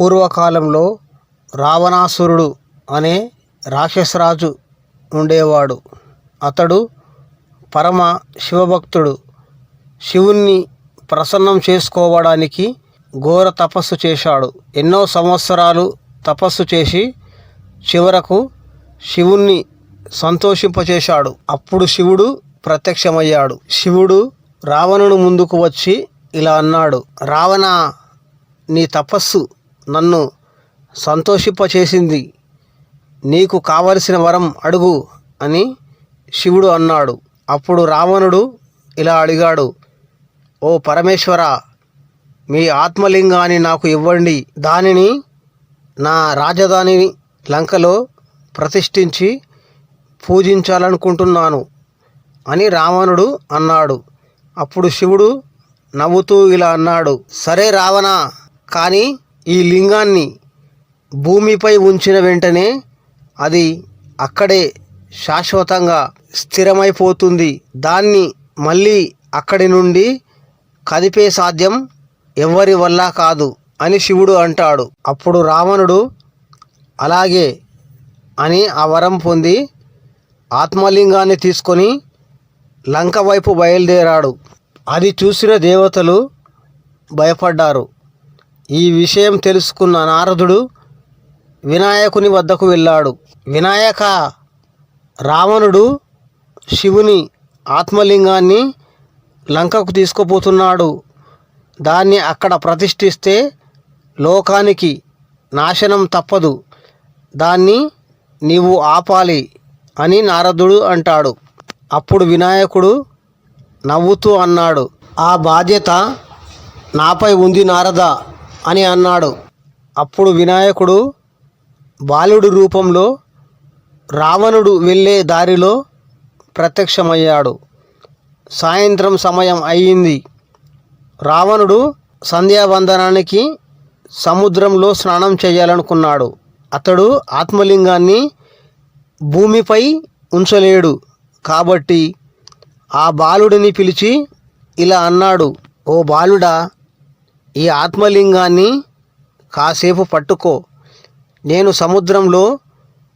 పూర్వకాలంలో రావణాసురుడు అనే రాక్షసరాజు ఉండేవాడు. అతడు పరమ శివభక్తుడు. శివుణ్ణి ప్రసన్నం చేసుకోవడానికి ఘోర తపస్సు చేశాడు. ఎన్నో సంవత్సరాలు తపస్సు చేసి చివరకు శివుణ్ణి సంతోషింపచేశాడు. అప్పుడు శివుడు ప్రత్యక్షమయ్యాడు. శివుడు రావణుడు ముందుకు వచ్చి ఇలా అన్నాడు రావణ నీ తపస్సు నన్ను సంతోషింపచేసింది. నీకు కావలసిన వరం అడుగు అని శివుడు అన్నాడు. అప్పుడు రావణుడు ఇలా అడిగాడు ఓ పరమేశ్వర మీ ఆత్మలింగాన్ని నాకు ఇవ్వండి. దానిని నా రాజధాని లంకలో ప్రతిష్ఠించి పూజించాలనుకుంటున్నాను అని రావణుడు అన్నాడు. అప్పుడు శివుడు నవ్వుతూ ఇలా అన్నాడు సరే రావణ కానీ ఈ లింగాన్ని భూమిపై ఉంచిన వెంటనే అది అక్కడే శాశ్వతంగా స్థిరమైపోతుంది. దాన్ని మళ్ళీ అక్కడి నుండి కదిపే సాధ్యం ఎవరి వల్ల కాదు అని శివుడు అంటాడు. అప్పుడు రావణుడు అలాగే అని ఆ వరం పొంది ఆత్మలింగాన్ని తీసుకొని లంక వైపు బయలుదేరాడు. అది చూసిన దేవతలు భయపడ్డారు. ఈ విషయం తెలుసుకున్న నారదుడు వినాయకుని వద్దకు వెళ్ళాడు. వినాయక రావణుడు శివుని ఆత్మలింగాన్ని లంకకు తీసుకుపోతున్నాడు. దాన్ని అక్కడ ప్రతిష్ఠిస్తే లోకానికి నాశనం తప్పదు. దాన్ని నీవు ఆపాలి అని నారదుడు అంటాడు. అప్పుడు వినాయకుడు నవ్వుతూ అన్నాడు ఆ బాధ్యత నాపై ఉంది నారద! అని అన్నాడు. అప్పుడు వినాయకుడు బాలుడి రూపంలో రావణుడు వెళ్ళే దారిలో ప్రత్యక్షమయ్యాడు. సాయంత్రం సమయం అయ్యింది. రావణుడు సంధ్యావందనానికి సముద్రంలో స్నానం చేయాలనుకున్నాడు. అతడు ఆత్మలింగాన్ని భూమిపై ఉంచలేడు కాబట్టి ఆ బాలుడిని పిలిచి ఇలా అన్నాడు ఓ బాలుడా ఈ ఆత్మలింగాన్ని కాసేపు పట్టుకో. నేను సముద్రంలో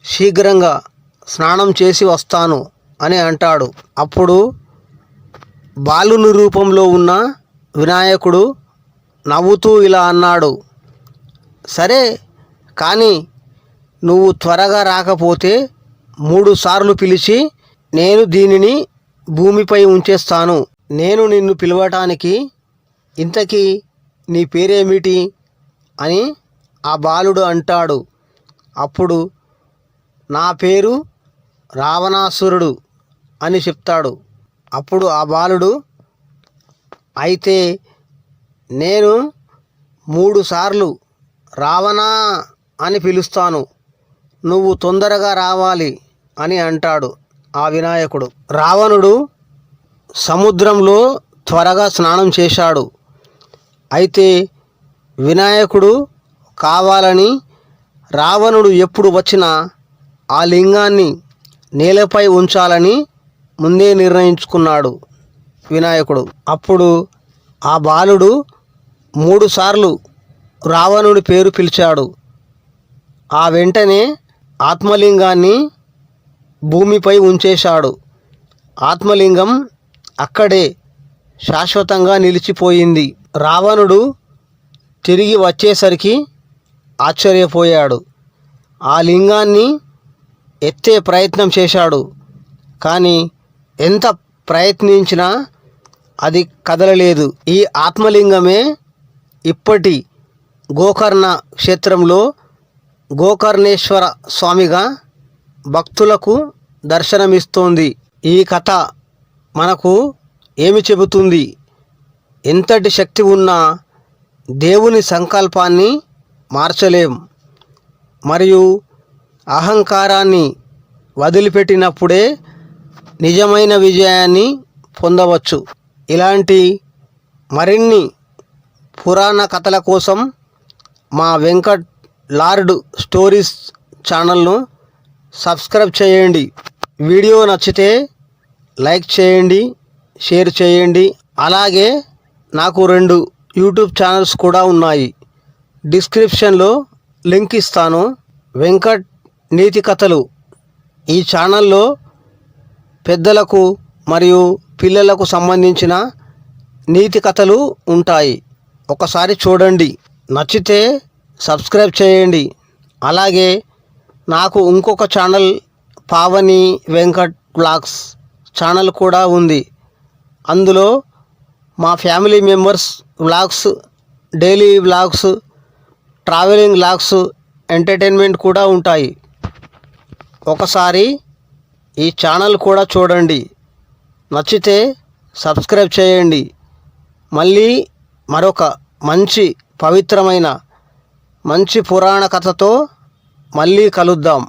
శీఘ్రంగా స్నానం చేసి వస్తాను అని అంటాడు. అప్పుడు బాలుని రూపంలో ఉన్న వినాయకుడు నవ్వుతూ ఇలా అన్నాడు. సరే కానీ నువ్వు త్వరగా రాకపోతే మూడు సార్లు పిలిచి నేను దీనిని భూమిపై ఉంచేస్తాను. నేను నిన్ను పిలవటానికి ఇంతకీ నీ పేరేమిటి? అని ఆ బాలుడు అంటాడు. అప్పుడు నా పేరు రావణాసురుడు అని చెప్తాడు. అప్పుడు ఆ బాలుడు అయితే నేను మూడు సార్లు రావణా అని పిలుస్తాను. నువ్వు తొందరగా రావాలి అని అంటాడు ఆ వినాయకుడు. రావణుడు సముద్రంలో త్వరగా స్నానం చేశాడు. అయితే వినాయకుడు కావాలని రావణుడు ఎప్పుడు వచ్చినా ఆ లింగాన్ని నేలపై ఉంచాలని ముందే నిర్ణయించుకున్నాడు వినాయకుడు. అప్పుడు ఆ బాలుడు మూడుసార్లు రావణుడి పేరు పిలిచాడు. ఆ వెంటనే ఆత్మలింగాన్ని భూమిపై ఉంచేశాడు. ఆత్మలింగం అక్కడే శాశ్వతంగా నిలిచిపోయింది. రావణుడు తిరిగి వచ్చేసరికి ఆశ్చర్యపోయాడు. ఆ లింగాన్ని ఎత్తే ప్రయత్నం చేశాడు. కానీ ఎంత ప్రయత్నించినా అది కదలలేదు. ఈ ఆత్మలింగమే ఇప్పటి గోకర్ణ క్షేత్రంలో గోకర్ణేశ్వర స్వామిగా భక్తులకు దర్శనమిస్తోంది. ఈ కథ మనకు ఏమి చెబుతుంది? ఎంతటి శక్తి ఉన్నా దేవుని సంకల్పాన్ని మార్చలేం. మరియు అహంకారాన్ని వదిలిపెట్టినప్పుడే నిజమైన విజయాన్ని పొందవచ్చు. ఇలాంటి మరిన్ని పురాణ కథల కోసం మా వెంకట్ లార్డ్ స్టోరీస్ ఛానల్ను సబ్స్క్రైబ్ చేయండి. వీడియో నచ్చితే లైక్ చేయండి షేర్ చేయండి. అలాగే నాకు రెండు యూట్యూబ్ ఛానల్స్ కూడా ఉన్నాయి. డిస్క్రిప్షన్లో లింక్ ఇస్తాను. వెంకట్ నీతి కథలు. ఈ ఛానల్లో పెద్దలకు మరియు పిల్లలకు సంబంధించిన నీతి కథలు ఉంటాయి. ఒకసారి చూడండి. నచ్చితే సబ్స్క్రైబ్ చేయండి. అలాగే నాకు ఇంకొక channel Pavani Venkat blogs channel కూడా ఉంది. అందులో మా family members vlogs daily vlogs travelling vlogs entertainment కూడా ఉంటాయి. ఒకసారి ఈ ఛానల్ కూడా చూడండి. నచ్చితే సబ్స్క్రైబ్ చేయండి. మళ్ళీ మరొక మంచి పవిత్రమైన మంచి పురాణ కథతో మళ్ళీ కలుద్దాం.